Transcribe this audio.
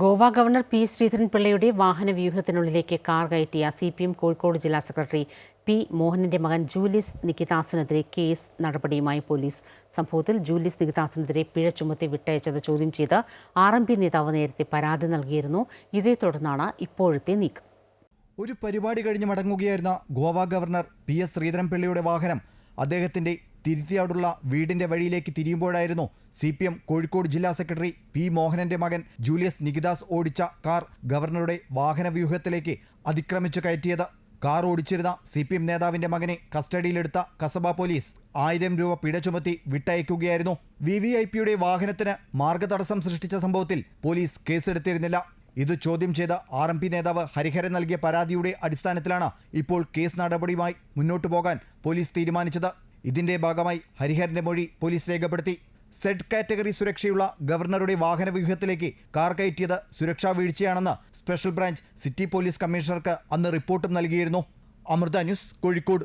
Goa governor P ശ്രീധരൻപിള്ളയുടെ വാഹന വ്യൂഹത്തിനുള്ളിലേക്ക് കാർ കയറ്റിയ സി പി എം കോഴിക്കോട് ജില്ലാ സെക്രട്ടറി പി മോഹനന്റെ മകൻ ജൂലിയസ് നികിതാസിനെതിരെ കേസ് നടപടിയുമായി പോലീസ്. സംഭവത്തിൽ ജൂലിയസ് നികിതാസിനെതിരെ പിഴ ചുമത്തി വിട്ടയച്ചത് ചോദ്യം ചെയ്ത് ആർ എം പി നേതാവ് നേരത്തെ പരാതി നൽകിയിരുന്നു. ഇതേ തുടർന്നാണ് ഇപ്പോഴത്തെ നീക്കം. ഒരു പരിപാടി കഴിഞ്ഞ് മടങ്ങുകയായിരുന്ന ഗോവ ഗവർണർ പി എസ് ശ്രീധരൻപിള്ളയുടെ വാഹനം അദ്ദേഹത്തിന്റെ തിരുത്തിയാടുള്ള വീടിന്റെ വഴിയിലേക്ക് തിരിയുമ്പോഴായിരുന്നു സി പി എം കോഴിക്കോട് ജില്ലാ സെക്രട്ടറി പി മോഹനന്റെ മകൻ ജൂലിയസ് നികിദാസ് ഓടിച്ച കാർ ഗവർണറുടെ വാഹനവ്യൂഹത്തിലേക്ക് അതിക്രമിച്ചു കയറ്റിയത്. കാർ ഓടിച്ചിരുന്ന സി പി എം നേതാവിന്റെ മകനെ കസ്റ്റഡിയിലെടുത്ത കസബ പോലീസ് ആയിരം രൂപ പിഴ ചുമത്തി വിട്ടയക്കുകയായിരുന്നു. വി വി ഐ പിയുടെ വാഹനത്തിന് മാർഗതടസ്സം സൃഷ്ടിച്ച സംഭവത്തിൽ പോലീസ് കേസെടുത്തിരുന്നില്ല. ഇത് ചോദ്യം ചെയ്ത ആർ എം പി നേതാവ് ഹരിഹരൻ നൽകിയ പരാതിയുടെ അടിസ്ഥാനത്തിലാണ് ഇപ്പോൾ കേസ് നടപടിയുമായി മുന്നോട്ടു പോകാൻ പോലീസ് തീരുമാനിച്ചത്. ഇതിന്റെ ഭാഗമായി ഹരിഹരന്റെ മൊഴി പോലീസ് രേഖപ്പെടുത്തി. സെഡ് കാറ്റഗറി സുരക്ഷയുള്ള ഗവർണറുടെ വാഹന വ്യൂഹത്തിലേക്ക് കാർ കയറ്റിയത് സുരക്ഷാ വീഴ്ചയാണെന്ന് സ്പെഷ്യൽ ബ്രാഞ്ച് സിറ്റി പോലീസ് കമ്മീഷണർക്ക് അന്ന് റിപ്പോർട്ടും നൽകിയിരുന്നു. അമൃത ന്യൂസ് കോഴിക്കോട്.